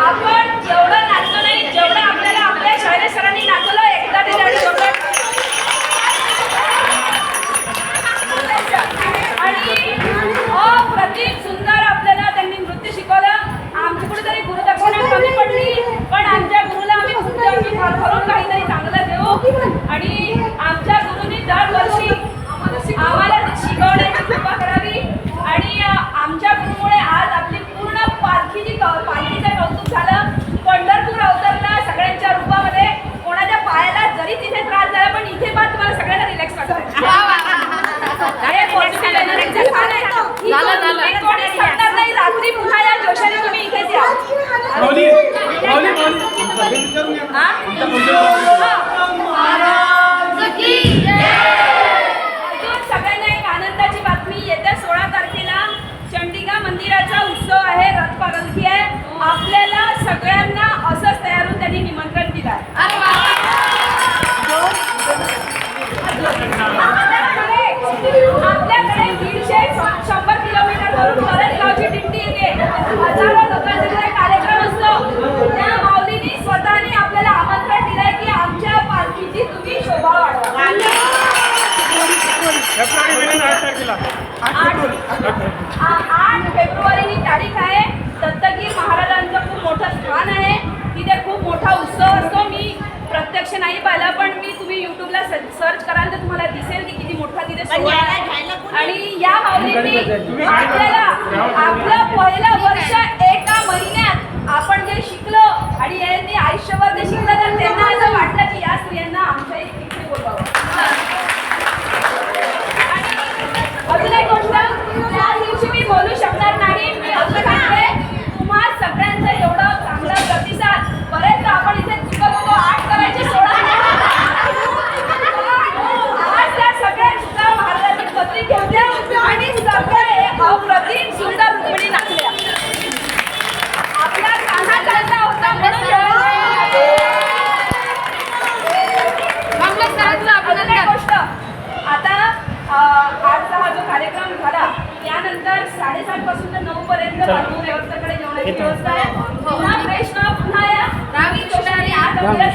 आपण एवढं नाचलो नाही जेवढं आपल्याला आपल्या शाळे सरांनी नाचवलं सगळ्यांना एक आनंदाची बातमी येत्या सोळा तारखेला चंडिका मंदिराचा उत्सव आहे रथ पालखी आहे आपल्याला सगळ्यांना असंच तयार होऊन त्यांनी निमंत्रण दिलं आहे आपल्याकडे दीडशे शंभर किलोमीटर वरून गावची दिंडी येते. हजारो लोकांचा कार्यक्रम असतो त्या माऊलीनी स्वतःने आपल्याला आमंत्रण दिलंय की आमच्या पालखीची तुम्ही शोभा वाढवा फेब्रुवारी महिन्यात आठ फेब्रुवारी. ही तारीख आहे. दत्तगीर महाराजांचं खूप मोठं स्थान आहे. तिथे खूप मोठा उत्सव असतो. मी प्रत्यक्ष नाही पाहिला पण मी तुम्ही युट्यूबला सर्च कराल तर तुम्हाला दिसेल की किती मोठा तिथे आणि या माऊलींनी आपल्याला आपलं पहिलं वर्ष एका महिन्यात आपण जे शिकलो आणि यांनी आयुष्यभर जे शिकलं तर त्यांना असं वाटलं व्यवस्थेकडे जेवणाची व्यवस्था आहे पुन्हा फ्रेश व्हा पुन्हा या. रावी आणि आठ अभ्यास